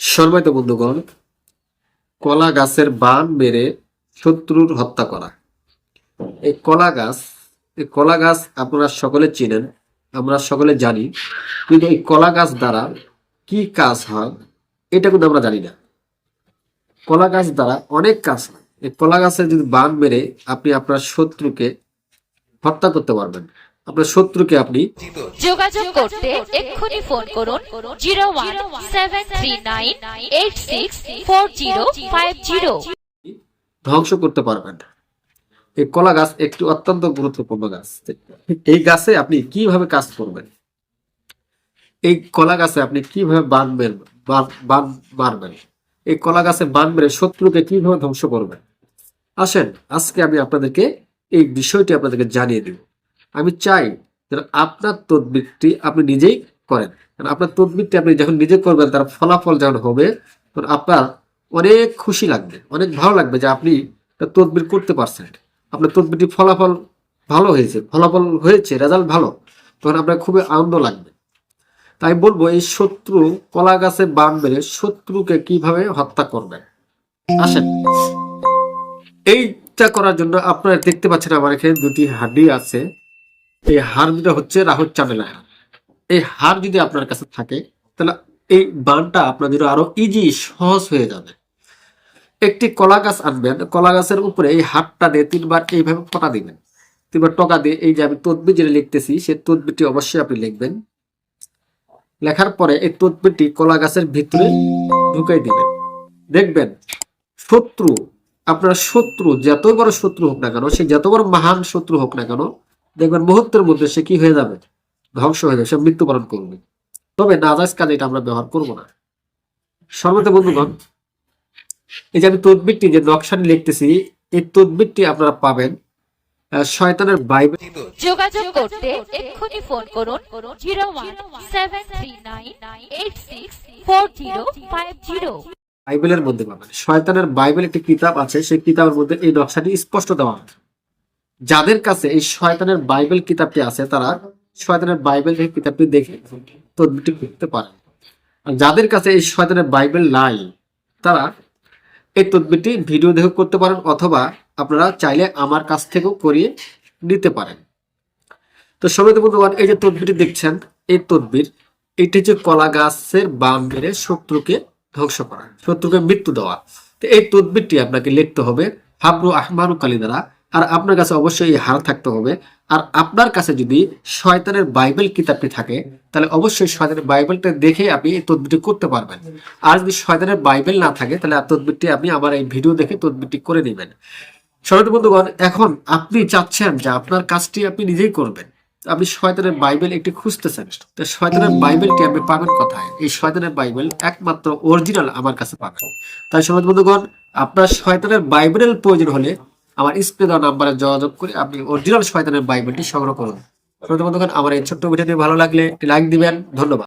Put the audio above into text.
সম্মানিত বন্ধুগণ, কলা গাছের বান মেরে শত্রুর হত্যা করা। এই কলা গাছ, এই কলা গাছ আপনারা সকলে চিনেন, আমরা সকলে জানি, কিন্তু এই কলা গাছ দ্বারা কি কাজ হয়, এটা কিন্তু আমরা জানি না। কলা গাছ দ্বারা অনেক কাজ হয়। এই কলা গাছের যদি বান মেরে আপনি আপনার শত্রুকে হত্যা করতে পারবেন। আপনার শত্রুকে আপনি যোগাযোগ করতে এক্ষুনি ফোন করুন zero one seven three nine eight six four zero five zero. ধ্বংস করতে পারবেন। এই কলা গাছ একটি অত্যন্ত গুরুত্বপূর্ণ গাছ। এই গাছে আপনি কীভাবে কাজ করবেন? এই কলা গাছে আপনি কীভাবে বানবেন? বান মারবেন এই কলা গাছে বান মেরে শত্রুকে কীভাবে ধ্বংস করবেন? আসেন আজকে আমি আপনাদেরকে এই বিষয়টি আপনাদেরকে জানিয়ে দেব। আমি চাই যেন আপনার তদবিরটি আপনি নিজেই করেন। কারণ আপনার তদবিরটি আপনি যখন নিজে করবেন, তার ফলাফল যখন হবে, তখন আপনার অনেক খুশি লাগবে, অনেক ভালো লাগবে যে আপনি তদবির করতে পারছেন। আপনার তদবিরটি ফলাফল ভালো হয়েছে, ফলাফল হয়েছে রেজাল্ট ভালো, তখন আপনার খুবই আনন্দ লাগবে। তাই বলব, এই শত্রু কলা গাছে বান মেরে শত্রুকে কীভাবে হত্যা করবেন আসেন। এইটা করার জন্য আপনারা দেখতে পাচ্ছেন আমার এখানে দুটি হাড্ডি আছে। এই হার দুটো হচ্ছে রাহুল চ্যানেল হাড় এই হার যদি আপনার কাছে থাকে, তাহলে এই বানটা আপনার জন্য আরও ইজি সহজ হয়ে যাবে। একটি কলা গাছ আনবেন, কলা গাছের উপরে এই হাতটা দিয়ে তিনবার এইভাবে ফটা দিবেন। তিনবার টকা দিয়ে এই যে আমি তদবির যেটা লিখতেছি, সেই তদবিরটি অবশ্যই আপনি লিখবেন। লেখার পরে এই তদবিরটি কলা গাছের ভিতরে ঢুকাই দিবেন। দেখবেন, শত্রু, আপনার শত্রু, যত বড় শত্রু হোক না কেন, সে যত বড় মহান শত্রু হোক না কেন দেখবেন মুহূর্তের মধ্যে সে কি হয়ে যাবে? ধ্বংস হয়ে যাবে সে মৃত্যুবরণ করবে। তবে নাজাজ কাজে এটা আমরা ব্যবহার করব না। সর্বত বন্ধুগণ এই যে আমি তদবিরটি যে নকশাটি লিখতেছি এই তদবিরটি আপনারা পাবেন শয়তানের বাইবেল। যোগাযোগ করতে এক্ষুনি ফোন করুন zero one seven three nine eight six four zero five zero. বাইবেলের মধ্যে পাবেন। শয়তানের বাইবেল একটি কিতাব আছে সেই কিতাবের মধ্যে এই নকশাটি স্পষ্ট দেওয়া আছে। যাদের কাছে এই শয়তানের বাইবেল কিতাবটি আছে, তারা শয়তানের বাইবেল কিতাবটি দেখে তদবিরটি করতে পারে আর যাদের কাছে এই শয়তানের বাইবেল নাই, তারা এই তদবিরটি ভিডিও দেখে করতে পারেন অথবা আপনারা চাইলে আমার কাছ থেকেও করিয়ে নিতে পারেন। তো সবাই বন্ধুগণ, এই যে তদবিরটি দেখছেন, এই তদবির, এটি হচ্ছে কলা গাছের বাম মেরে শত্রুকে ধ্বংস করা, শত্রুকে মৃত্যু দেওয়া। তো এই তদবিরটি আপনাকে লিখতে হবে হাবরু আহমানু কালি দ্বারা আর আপনার কাছে অবশ্যই এই হার থাকতে হবে। আর আপনার কাছে যদি শয়তানের বাইবেল কিতাবটি থাকে, তাহলে অবশ্যই শয়তানের বাইবেলটা দেখে আপনি এই তদবিরটি করতে পারবেন। আর যদি শয়তানের বাইবেল না থাকে, তাহলে তদবিরটি আপনি আমার এই ভিডিও দেখে তদবিরটি করে নেবেন। সরত বন্ধুগণ, এখন আপনি চাচ্ছেন যে আপনার কাজটি আপনি নিজেই করবেন। আপনি শয়তানের বাইবেল একটি খুঁজতেছেন। তো শয়তানের বাইবেলটি আপনি পাবেন কোথায়? এই শয়তানের বাইবেল একমাত্র অরিজিনাল আমার কাছে পাবেন। তাই সমাজ বন্ধুগণ, আপনার শয়তানের বাইবেলের প্রয়োজন হলে আমার স্ক্রিনে দেওয়া নাম্বারে যোগাযোগ করে আপনি অরিজিনাল শয়তানের বাইবেলটি সংগ্রহ করুন। শ্রোতা বন্ধুগণ, আমার এই ছোট্ট ভিডিওটি ভালো লাগলে একটি লাইক দিবেন। ধন্যবাদ।